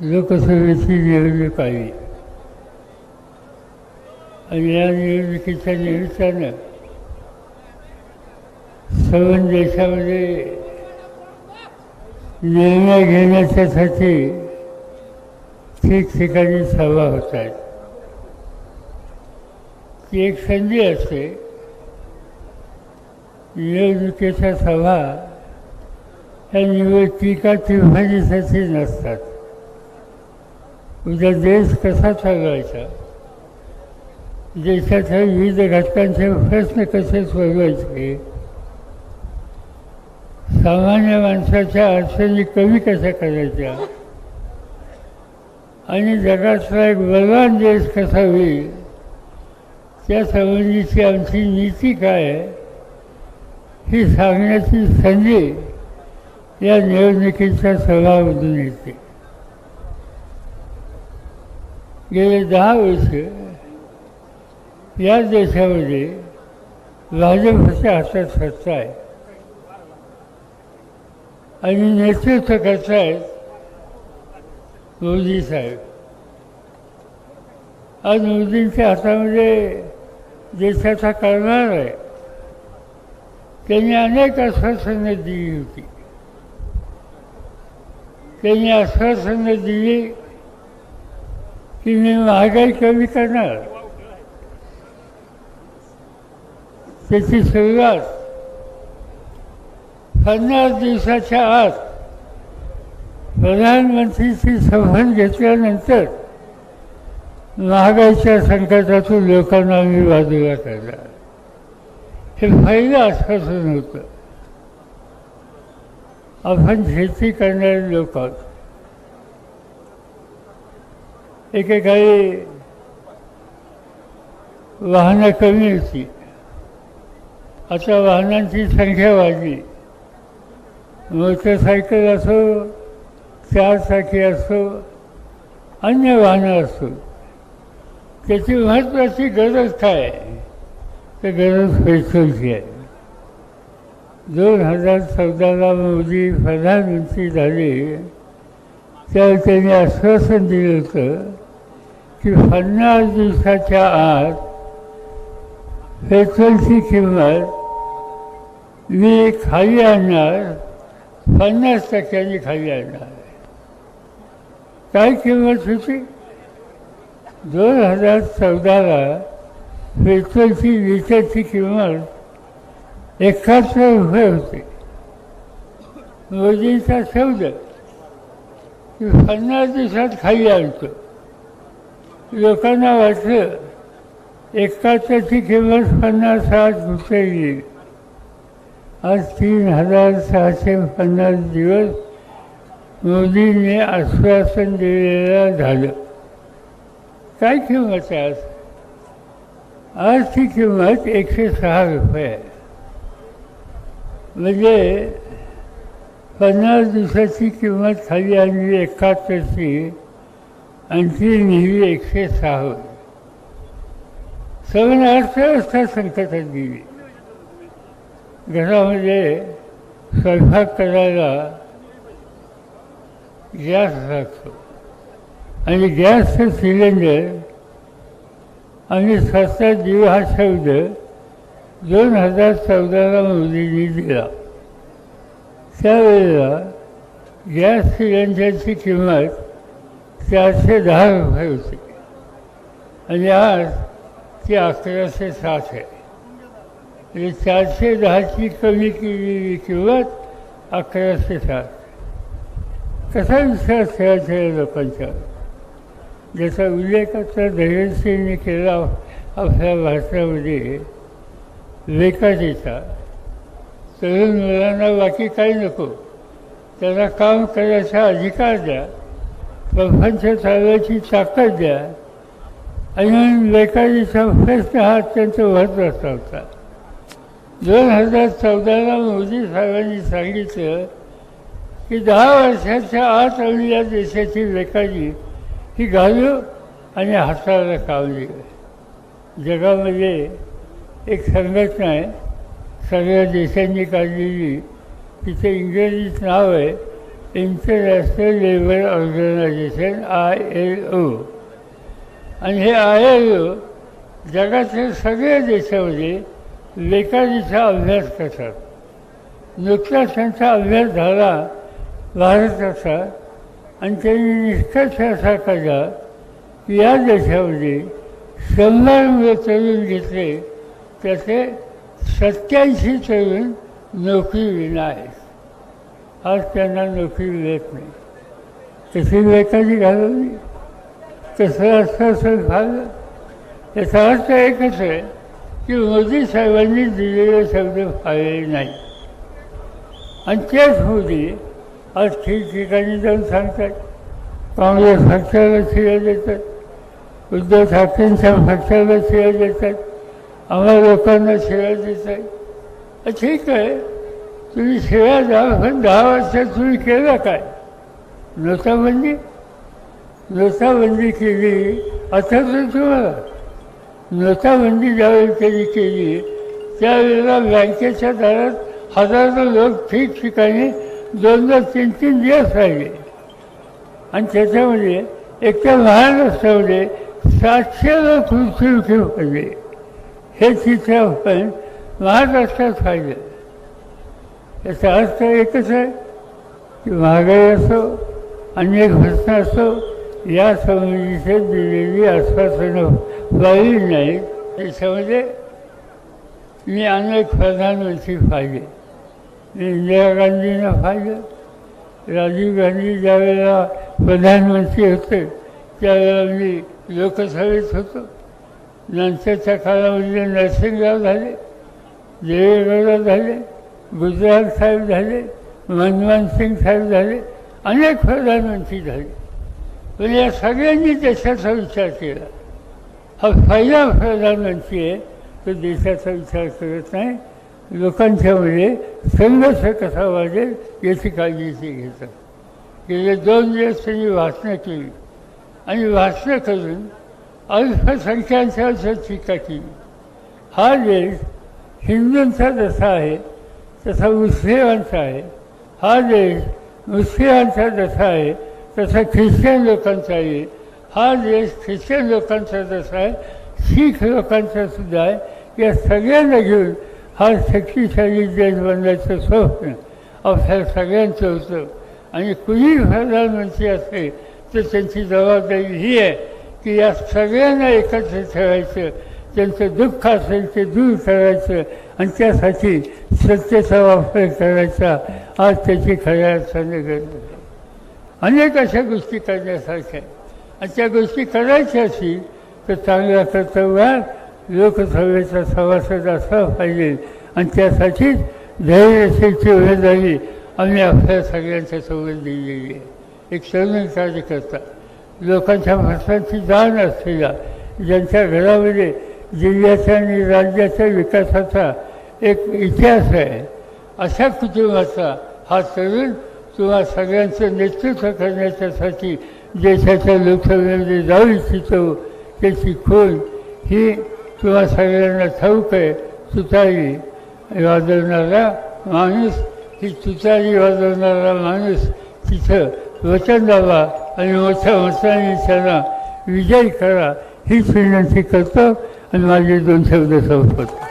लोकसभेची निवडणूक आली. आणि या निवडणुकीच्या निमित्तानं सर्व देशामध्ये निर्णय घेण्याच्यासाठी ठिकठिकाणी सभा होत आहेत. ती एक संधी असते. निवडणुकीच्या सभा ह्या निवडणुका टिप्पणीसाठी नसतात. उद्या देश कसा चालवायचा देशाच्या विविध घटकांचे प्रश्न कसे सोडवायचे? सामान्य माणसाच्या अडचणी कमी कशा करायच्या? आणि जगातला एक बलवान देश कसा होईल? त्या संबंधीची आमची नीती काय आहे? ही सांगण्याची संधी या निवडणुकीच्या सभामधून येते. गेले दहा वर्ष या देशामध्ये भाजपच्या हातात सत्ता आहे? आणि नेतृत्व करतायत मोदी साहेब. आज मोदींच्या हातामध्ये देशाचा करणार आहे. त्यांनी अनेक आश्वासनं दिली होती. त्यांनी आश्वासनं दिली की मी महागाई कमी करणार. त्याची सुरुवात पन्नास दिवसाच्या आत प्रधानमंत्रीची शपथ घेतल्यानंतर महागाईच्या संकटातून लोकांना मी बाजूला करणार हे पहिलं आश्वासन होतं. आपण शेती करणारे लोक आहोत. एकेकाळी वाहनं कमी होती. आता वाहनांची संख्या वाढली. मोटरसायकल असो चारचाकी असो अन्य वाहनं असो त्याची महत्त्वाची गरज काय? तर गरज पेट्रोलची आहे. दोन हजार चौदाला मोदी प्रधानमंत्री झाले. त्यावेळी त्यांनी आश्वासन दिलं होतं की पन्नास दिवसाच्या आत पेट्रोलची किंमत मी खाली आणणार पन्नास टक्क्यांनी खाली आणणार. काय किंमत होती? दोन हजार चौदाला पेट्रोलची लिटरची किंमत एकाहत्तर रुपये होते. मोदींचा चौदा की पन्नास दिवसात खाली आणतो लोकांना वाटलं एकाहत्तरची किंमत पन्नास सात रुपये येईल. आज तीन हजार सहाशे पन्नास दिवस मोदींनी आश्वासन दिलेलं झालं. काय किंमत आहे आज? आजची किंमत एकशे सहा रुपये आहे. म्हणजे पन्नास दिवसाची किंमत खाली आणली एकाहत्तरची आणखी नेहमी एकशे सहा. सगळं अर्थव्यवस्था संकटात गेली. घरामध्ये स्वयंपाक करायला गॅस लागतो आणि गॅसचं सिलेंडर आणि स्वतः जीव हा शब्द दोन हजार चौदाला मोदींनी दिला. त्यावेळेला गॅस सिलेंडरची किंमत चारशे दहा रुपये होती. आणि आज ती अकराशे साठ आहे. म्हणजे चारशे दहाची कमी केलेली किंमत अकराशे साठ. कसा विश्वास ठेवायचा या लोकांच्या ज्याचा उल्लेख आता धैर्यसिंहने केला आपल्या भारतामध्ये लेखाचीचा तरुण मुलांना बाकी काही नको त्याला काम करायचा अधिकार द्या. प्रपंच चालवायची ताकद द्या. आणि लेखाजीचा प्रश्न हा अत्यंत महत्त्वाचा होता. दोन हजार चौदाला मोदी साहेबांनी सांगितलं की दहा वर्षाच्या आत आम्ही या देशाची बेकारी ही घालू आणि हाताला कावली. जगामध्ये एक संघटना आहे. सगळ्या देशांनी काढलेली. तिचं इंग्रजीत नाव आहे. International labour organisation I L O आणि हे आय एल ओ जगातील सगळ्या देशामध्ये बेकारीचा अभ्यास करतात. नुकताच त्यांचा अभ्यास झाला भारताचा आणि त्यांनी निष्कर्ष असा काढला की या देशामध्ये शंभर मुलं तरुण घेतले. त्याचे सत्याऐंशी तरुण नोकरी विना आहेत आज त्यांना नोकरी मिळत नाही. तशी वेताची घालवली. तसं असं असं झालं. त्याचा अर्थ एकच आहे की मोदी साहेबांनी दिलेले शब्द फाळले नाही. आणि तेच मोदी आज ठिकठिकाणी जाऊन सांगतात. काँग्रेस पक्षाला शिव्या देतात. उद्धव ठाकरेंच्या पक्षाला शिव्या देतात. आम्हाला लोकांना शिव्या देत आहे. ठीक आहे. तुम्ही शिव्या द्या पण दहा वर्षात तुम्ही केलं काय? नोटाबंदी? नोटाबंदी केली आता तर तुम्हाला नोटाबंदी ज्यावेळी त्यांनी केली? त्यावेळेला बँकेच्या दारात हजारो लोक ठिकठिकाणी दोन दोन तीन तीन दिवस राहिले. आणि त्याच्यामध्ये एक तर महाराष्ट्रामध्ये सातशे लोक मृत्यूमुखी पडले. हे चित्र महाराष्ट्रात पाहिजे याचा अर्थ एकच आहे की महागाई असो अनेक घटना असो या संबंधीचे दिलेली आश्वासनं व्हावी नाही त्याच्यामध्ये मी अनेक प्रधानमंत्री पाहिले. मी इंदिरा गांधींना पाहिलं. राजीव गांधी ज्यावेळेला प्रधानमंत्री होते त्यावेळेला मी लोकसभेत होतो. नंतरच्या काळामध्ये म्हणजे नरसिंहराव झाले देवेगौडा झाले गुजरात साहेब झाले मनमोहन सिंग साहेब झाले अनेक प्रधानमंत्री झाले. पण या सगळ्यांनी देशाचा विचार केला. हा पहिला प्रधानमंत्री आहे तो देशाचा विचार करत नाही. लोकांच्यामध्ये संघर्ष कसा वाढेल याची काळजी ते घेतात. गेले दोन दिवस त्यांनी भाषणं केली. आणि वाचनं करून अल्पसंख्याकांच्यावर टीका केली हा देश हिंदूंचा जसा आहे तसा मुस्लिमांचा आहे. हा देश मुस्लिमांचा जसा आहे तसा ख्रिश्चन लोकांचा आहे. हा देश ख्रिश्चन लोकांचा जसा आहे शीख लोकांचा सुद्धा आहे. या सगळ्यांना घेऊन हा शक्तिशाली देश बनवायचं स्वप्न आपल्या सगळ्यांचं होतं. आणि कुणी प्रधानमंत्री असेल तर त्यांची जबाबदारी ही आहे की या सगळ्यांना एकत्र ठेवायचं त्यांचं दुःख असेल ते दूर करायचं आणि त्यासाठी सत्तेचा वापर करायचा. आज त्याची खऱ्या अर्थाने गरज अनेक अशा गोष्टी करण्यासारख्या आणि त्या गोष्टी करायच्या असतील तर चांगल्या कर्तव्यात लोकसभेचा सभासद असला पाहिजे. आणि त्यासाठीच धैर्यशीलची उमेदवारी आम्ही आपल्या सगळ्यांच्या सोबत दिलेली आहे. एक तरुण कार्यकर्ता लोकांच्या प्रश्नांची जाण असलेला ज्यांच्या घरामध्ये जिल्ह्याच्या आणि राज्याच्या विकासाचा एक इतिहास आहे अशा कुटुंबाचा हा तरुण किंवा सगळ्यांचं नेतृत्व करण्याच्यासाठी देशाच्या लोकसभेमध्ये जाऊ इच्छितो त्याची खोल ही किंवा सगळ्यांना ठाऊक आहे तुतारी वाजवणारा माणूस ही तुतारी वाजवणारा माणूस तिथं वचन द्यावा. आणि मोठ्या मताने त्याला विजय करा हीच विनंती करतो आणि माझे दोन शब्द संपवतो.